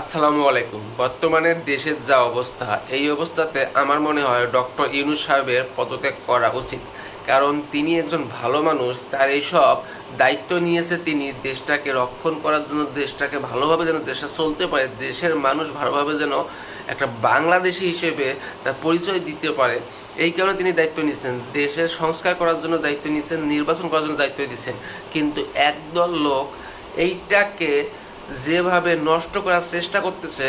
আসসালামু আলাইকুম। বর্তমানে দেশের যা অবস্থা, এই অবস্থাতে আমার মনে হয় ডক্টর ইউনুস সাহেবের পদত্যাগ করা উচিত। কারণ তিনি একজন ভালো মানুষ, তার এইসব দায়িত্ব নিয়েছে তিনি, দেশটাকে রক্ষণ করার জন্য, দেশটাকে ভালোভাবে যেন, দেশটা চলতে পারে, দেশের মানুষ ভালোভাবে যেন একটা বাংলাদেশি হিসেবে তার পরিচয় দিতে পারে। এই কারণে তিনি দায়িত্ব নিয়েছেন। দেশের সংস্কার করার জন্য দায়িত্ব নিয়েছেন, নির্বাচন করার জন্য দায়িত্ব দিয়েছেন। কিন্তু একদল লোক এইটাকে যেভাবে নষ্ট করার চেষ্টা করতেছে,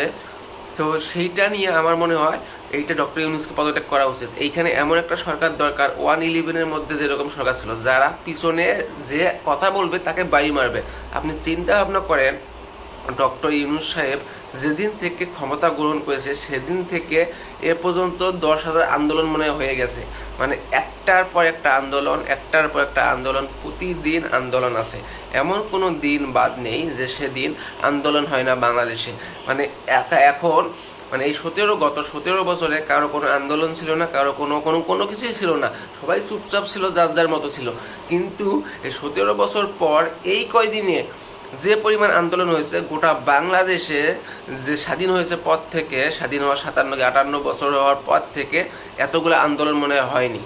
তো সেইটা নিয়ে আমার মনে হয় এইটা ডক্টর ইউনুসকে পদত্যাগ করা উচিত। এইখানে এমন একটা সরকার দরকার, ওয়ান ইলেভেনের মধ্যে যেরকম সরকার ছিল, যারা পিছনে যে কথা বলবে তাকে বাড়ি মারবে। আপনি চিন্তা ভাবনা করেন ডক্টর ইউনুস সাহেব যেদিন থেকে ক্ষমতা গ্রহণ করেছে, সেদিন থেকে এ পর্যন্ত দশ হাজার আন্দোলন মনে হয়ে গেছে। মানে একটার পর একটা আন্দোলন, একটার পর একটা আন্দোলন, প্রতিদিন আন্দোলন আছে। এমন কোনো দিন বাদ নেই যে সেদিন আন্দোলন হয় না বাংলাদেশে। মানে একা এখন মানে এই সতেরো, গত সতেরো বছরে কারও কোনো আন্দোলন ছিল না, কারও কোনো কোনো কোনো কিছুই ছিল না। সবাই চুপচাপ ছিল, যার যার মতো ছিল। কিন্তু এই সতেরো বছর পর এই কয়দিনে যে পরিমাণ আন্দোলন হয়েছে, গোটা বাংলাদেশে যে স্বাধীন হয়েছে পর থেকে, স্বাধীন হওয়ার সাতান্ন আটান্ন বছর হওয়ার পর থেকে এতগুলো আন্দোলন মনে হয়নি।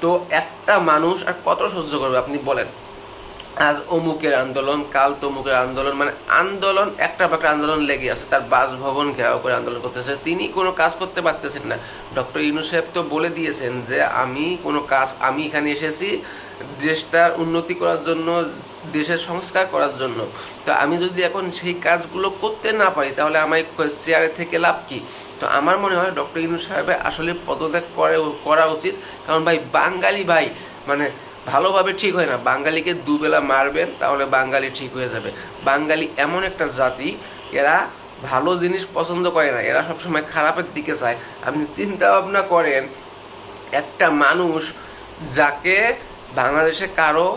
তো একটা মানুষ আর কত সহ্য করবে, আপনি বলেন। আজ অমুকের আন্দোলন, কাল তমুকের আন্দোলন মানে আন্দোলন, একটা বা একটা আন্দোলন লেগে আছে, তার বাসভবন ঘেরাও করে আন্দোলন করতেছে। তিনি কোনো কাজ করতে পারতেছেন না। ডক্টর সাহেব তো বলে দিয়েছেন যে, আমি কোনো কাজ, আমি এখানে এসেছি দেশটার উন্নতি করার জন্য, দেশের সংস্কার করার জন্য। তো আমি যদি এখন সেই কাজগুলো করতে না পারি, তাহলে আমার চেয়ারে থেকে লাভ কি? তো আমার মনে হয় ডক্টর ইন্দু সাহেবের আসলে পদত্যাগ করে, করা উচিত। কারণ ভাই, বাঙালি ভাই মানে ভালোভাবে ঠিক হয় না। বাঙালিকে দুবেলা মারবেন, তাহলে বাঙালি ঠিক হয়ে যাবে। বাঙালি এমন একটা জাতি, এরা ভালো জিনিস পছন্দ করে না। এরা সবসময় খারাপের দিকে চায়। আপনি চিন্তা ভাবনা করেন, একটা মানুষ যাকে বাংলাদেশে কারও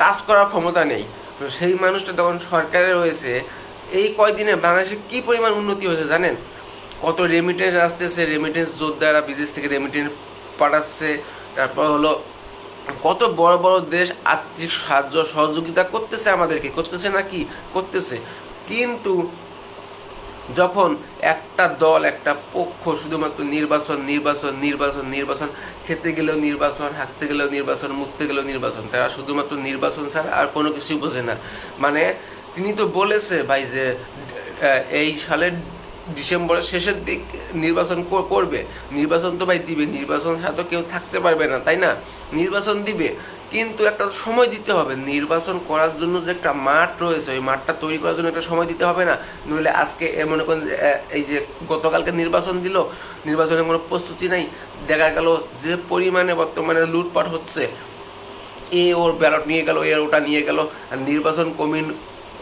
টাচ করার ক্ষমতা নেই। সেই মানুষটা তখন সরকারে রয়েছে। এই কয়দিনে বাংলাদেশে কি পরিমাণ উন্নতি হয়েছে জানেন? কত রেমিটেন্স আসতেছে রেমিটেন্স যোদ্ধারা বিদেশ থেকে রেমিটেন্স পাঠাচ্ছে। তারপর হলো, কত বড় বড় দেশ আর্থিক সাহায্য সহযোগিতা করতেছে আমাদেরকে। করতেছে নাকি করতেছে। কিন্তু যখন একটা দল, একটা পক্ষ শুধুমাত্র নির্বাচন নির্বাচন নির্বাচন নির্বাচন, খেতে গেলেও নির্বাচন হাঁকতে গেলেও নির্বাচন, মুততে গেলেও নির্বাচন, তারা শুধুমাত্র নির্বাচন ছাড়া আর কোনো কিছুই বোঝে না। মানে তিনি তো বলেছে ভাই যে এই সালের ডিসেম্বরের শেষের দিক নির্বাচন করবে। নির্বাচন তো ভাই দিবে, নির্বাচন ছাড়া তো কেউ থাকতে পারবে না, তাই না? নির্বাচন দিবে। কিন্তু একটা সময় দিতে হবে। নির্বাচন করার জন্য যে একটা মাঠ রয়েছে, ওই মাঠটা তৈরি করার জন্য একটা সময় দিতে হবে না। নইলে আজকে মনে করেন এই যে গতকালকে নির্বাচন দিল নির্বাচনের কোনো প্রস্তুতি নাই। দেখা গেল যে পরিমাণে বর্তমানে লুটপাট হচ্ছে, এ ওর ব্যালট নিয়ে গেল এর ওটা নিয়ে গেল। আর নির্বাচন কমিন,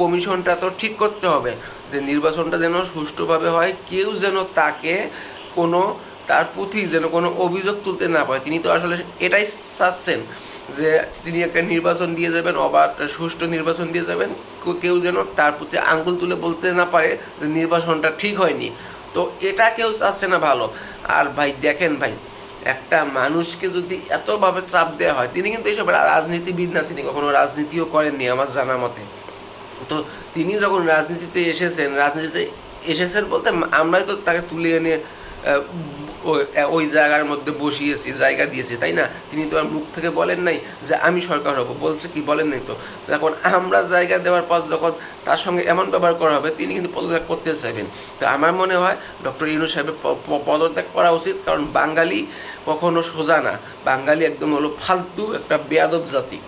কমিশনটা তো ঠিক করতে হবে যে নির্বাচনটা যেন সুষ্ঠুভাবে হয়, কেউ যেন তাকে কোনো, তার পুঁথি যেন কোনো অভিযোগ তুলতে না পারে। তিনি তো আসলে এটাই চাচ্ছেন। যে তিনি একটা নির্বাচন দিয়ে যাবেন অবাধ সুষ্ঠু নির্বাচন দিয়ে যাবেন কেউ- যেন তার প্রতি আঙ্গুল তুলে বলতে না পারে যে নির্বাচনটা ঠিক হয়নি। তো এটা কেউ চাচ্ছে না ভালো। আর ভাই, দেখেন ভাই, একটা মানুষকে যদি এতভাবে চাপ দেওয়া হয়, তিনি কিন্তু এইসব রাজনীতিবিদ না, তিনি কখনো রাজনীতিও করেননি আমার জানা মতে। তো তিনি যখন রাজনীতিতে এসেছেন রাজনীতিতে এসেছেন বলতে আমরাই তো তাকে তুলে এনে ওই- জায়গার মধ্যে বসিয়েছি, জায়গা দিয়েছি, তাই না? তিনি তো আর মুখ থেকে বলেন নাই যে আমি সরকার হব, বলছে কি, বলেন নাই তো। তো এখন আমরা জায়গা দেওয়ার পর যখন তার সঙ্গে এমন ব্যবহার করা হবে, তিনি কিন্তু পদত্যাগ করতে চাইবেন। তো আমার মনে হয় ডক্টর ইনু সাহেবের পদত্যাগ করা উচিত, কারণ বাঙালি কখনো সোজা না। বাঙালি একদম হলো ফালতু একটা বেয়াদব জাতি।